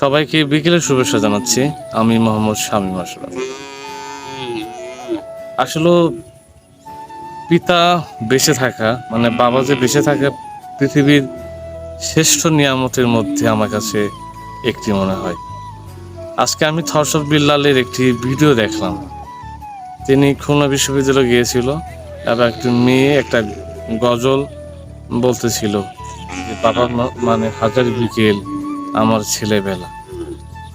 সবাইকে বিকেলের শুভেচ্ছা জানাচ্ছি। আমি মোহাম্মদ শামীম আসলাম। আসলে পিতা বেঁচে থাকা মানে বাবা যে বেঁচে থাকা পৃথিবীর শ্রেষ্ঠ নিয়ামতের মধ্যে আমার কাছে একটি মনে হয়। আজকে আমি থরসব বিল্লালের একটি ভিডিও দেখলাম। তিনি খুলনা বিশ্ববিদ্যালয়ে গিয়েছিল এবং একটি মেয়ে, একটা গজল বলতেছিল যে, বাবা মানে হাজার বিকেল আমার ছেলেবেলা।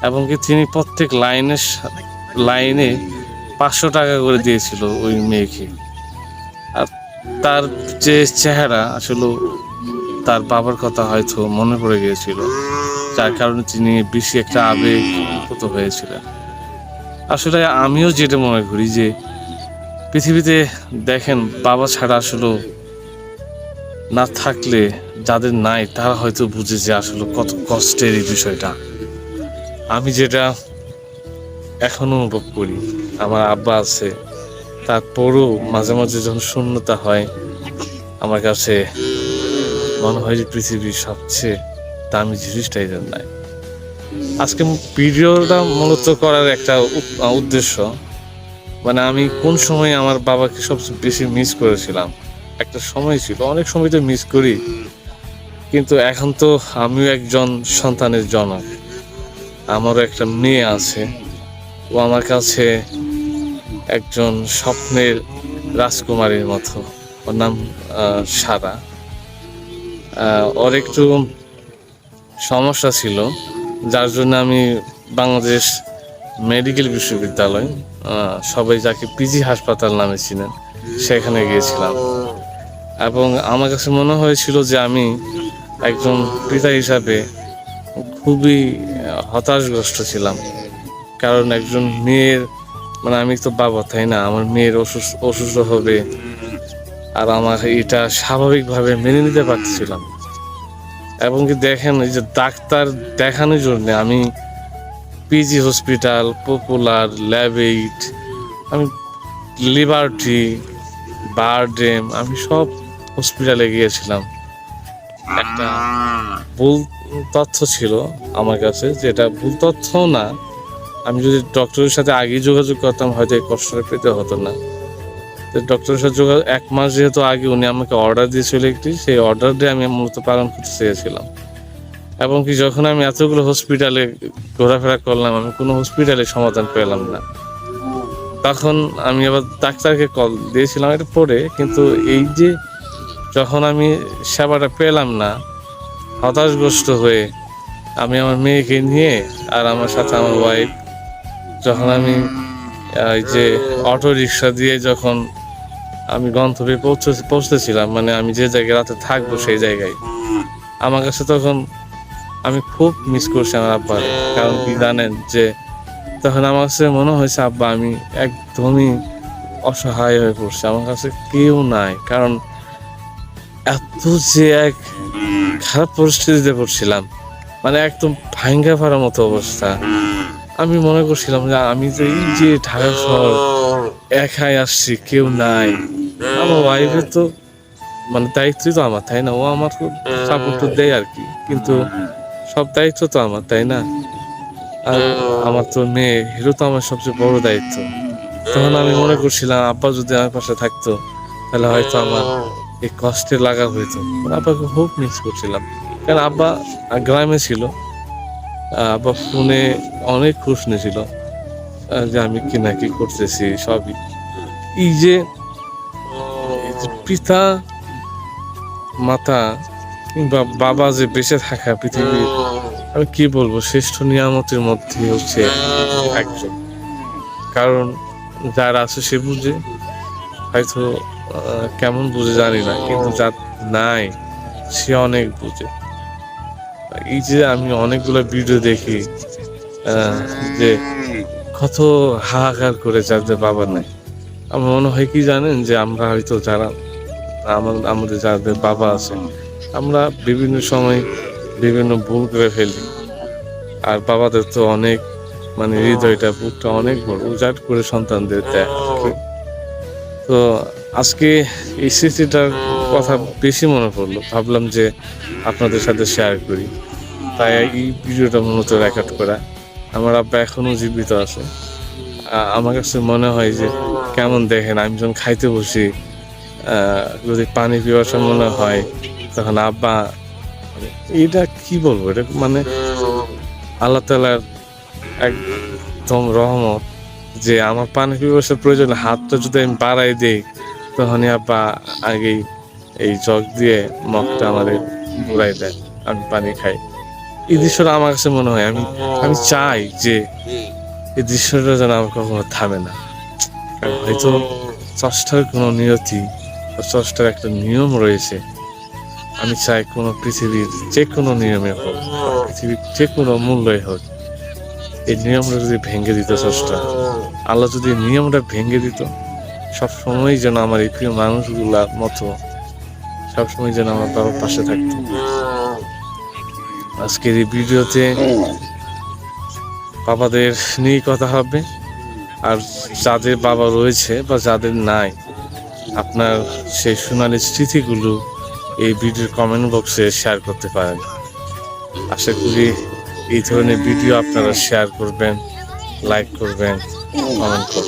এবং কি তিনি প্রত্যেক লাইনের লাইনে পাঁচশো টাকা করে দিয়েছিল ওই মেয়েকে। আর তার যে চেহারা আসলে তার বাবার কথা হয়তো মনে পড়ে গিয়েছিল। যার কারণে তিনি বেশি একটা আবেগপ্রত হয়েছিলেন। আসলে আমিও যেটা মনে করি যে, পৃথিবীতে দেখেন বাবা ছাড়া আসলে না থাকলে যাদের নাই, তারা হয়তো বুঝে যে আসলে কত কষ্টের এই বিষয়টা। আমি যেটা এখনও অনুভব করি, আমার আব্বা আছে, তারপরও মাঝে মাঝে যখন শূন্যতা হয়, আমার কাছে মনে হয় যে পৃথিবীর সবচেয়ে দামি জিনিসটা এদের নাই। আজকে ভিডিওটা মূলত করার একটা উদ্দেশ্য মানে আমি কোন সময় আমার বাবাকে সবচেয়ে বেশি মিস করেছিলাম, একটা সময় ছিল, অনেক সময় তো মিস করি কিন্তু এখন তো আমিও একজন সন্তানের জনক। আমারও একটা মেয়ে আছে। ও আমার কাছে একজন স্বপ্নের রাজকুমারীর মতো। ওর নাম সারা। ওর একটু সমস্যা ছিল। যার জন্য আমি বাংলাদেশ মেডিকেল বিশ্ববিদ্যালয় সবাই যাকে পিজি হাসপাতাল নামে চিনেন, সেখানে গিয়েছিলাম। এবং আমার কাছে মনে হয়েছিল যে আমি একজন পিতা হিসাবে খুবই হতাশগ্রস্ত ছিলাম। কারণ একজন মেয়ের মানে আমি তো বাবা, তাই না? আমার মেয়ের অসুস্থ অসুস্থ হবে। আর আমার এটা স্বাভাবিকভাবে মেনে নিতে পারছিলাম এবং কি দেখেন, এই যে ডাক্তার দেখানোর জন্য আমি পিজি হসপিটাল পপুলার ল্যাবেইট আমি লিবার্টি বারডেম আমি সব হসপিটালে গিয়েছিলাম। একটা ভুল তথ্য ছিল আমার কাছে যেটা ভুল তথ্য না। আমি যদি ডক্টরের সাথে আগেই যোগাযোগ করতাম হয়তো এই কষ্টটা পেতে হতো না। তো ডক্টরের সাথে যোগাযোগ এক মাস যেহেতু আগে উনি আমাকে অর্ডার দিয়েছিল একটি সেই অর্ডার দিয়ে আমি মূলত পালন করতে চেয়েছিলাম। এবং কি যখন আমি এতগুলো হসপিটালে ঘোরাফেরা করলাম আমি কোনো হসপিটালে সমাধান পেলাম না। তখন আমি আবার ডাক্তারকে কল দিয়েছিলাম এটা পরে কিন্তু এই যে যখন আমি সেবাটা পেলাম না, হতাশগ্রস্ত হয়ে আমি আমার মেয়েকে নিয়ে আর আমার সাথে আমার ওয়াইফ যখন আমি এই যে অটো রিক্সা দিয়ে যখন আমি গন্তব্যে পৌঁছে পৌঁছতেছিলাম মানে আমি যে জায়গায় রাতে থাকব সেই জায়গায়, আমার কাছে তখন আমি খুব মিস করছি আমার আব্বার, কারণ কি জানেন যে তখন আমার কাছে মনে হয়েছে, আব্বা, আমি একদমই অসহায় হয়ে পড়ছি, আমার কাছে কেউ নাই। কারণ এত যে এক খারাপ পরিস্থিতিতে পড়ছিলাম। মানে একদম ভাঙ্গা ফাড়ার মতো অবস্থা। আমি মনে করছিলাম যে আমি যে এই যে ঢাকা শহর, একাই আসছি, কেউ নাই। আমার ওয়াইফের তো মানে দায়িত্বই তো আমার, তাই না? ও আমার সাপোর্ট তো দেয় আর কি। কিন্তু সব দায়িত্ব তো আমার, তাই না? আর আমার তো মেয়ে হিরো তো আমার সবচেয়ে বড় দায়িত্ব। তখন আমি মনে করছিলাম, আব্বা যদি আমার পাশে থাকতো, তাহলে হয়তো আমার এই কষ্টে লাগা হইতো মানে আব্বাকে খুব মিস করছিলাম। কারণ আব্বা গ্রামে ছিল। আব্বা ফোনে অনেক খুশ নিয়েছিল যে আমি কি না কি করতেছি, সবই। এই যে পিতা, মাতা, কিংবা বাবা যে বেঁচে থাকা পৃথিবীর, আমি কি বলব, শ্রেষ্ঠ নিয়ামতের মধ্যে হচ্ছে একজন। কারণ যার আছে সে বুঝে, হয়তো কেমন বুঝে জানি না কিন্তু যার নাই সে অনেক বুঝে। এই যে আমি অনেকগুলো ভিডিও দেখি যে কত হাহাকার করে যাদের বাবা নাই। আমার মনে হয় কি জানেন যে আমরা হয়তো যারা আমার- আমাদের যাদের বাবা আছে আমরা বিভিন্ন সময় বিভিন্ন ভুল করে ফেলি। আর বাবাদের তো অনেক মানে হৃদয়টা বুকটা অনেক বড় উজাট করে সন্তানদের দেয়। তো আজকে এই স্মৃতিটার কথা বেশি মনে পড়ল। ভাবলাম যে আপনাদের সাথে শেয়ার করি। তাই এই ভিডিওটা মূলত রেকর্ড করা। আমার আব্বা এখনও জীবিত আছে। আমার কাছে মনে হয় যে কেমন দেখেন, আমি যখন খাইতে বসি যদি পানি পিপাসা মনে হয়, তখন আব্বা এটা কি বলব? এটা মানে আল্লাহ তালার একদম রহমত যে আমার পানি পিপাসার প্রয়োজন হাতটা যদি আমি বাড়াই দিই তখনই আব্বা আগেই এই জগ দিয়ে মগটা আমাদের ঘুরাই দেয়। আমি পানি খাই। এই দৃশ্যটা আমার কাছে মনে হয়, আমি আমি চাই যে এই দৃশ্যটা যেন আমার কখনো থামে না। কারণ হয়তো চষ্টার কোনো নিয়তি চষ্টার একটা নিয়ম রয়েছে। আমি চাই কোনো পৃথিবীর যে কোনো নিয়মে হোক, পৃথিবীর যে কোনো মূল্যই হোক, এই নিয়মটা যদি ভেঙে দিত চষ্টা, আল্লাহ যদি নিয়মটা ভেঙে দিত সব সময় যেন আমার এই প্রিয় মানুষগুলার মতো সবসময় যেন আমার বাবার পাশে থাকতো। আজকের এই ভিডিওতে বাবাদের নিয়ে কথা হবে। আর যাদের বাবা রয়েছে বা যাদের নাই, আপনার সেই সোনালি স্মৃতিগুলো এই ভিডিওর কমেন্ট বক্সে শেয়ার করতে পারেন। আশা করি এই ধরনের ভিডিও আপনারা শেয়ার করবেন লাইক করবেন কমেন্ট করবেন।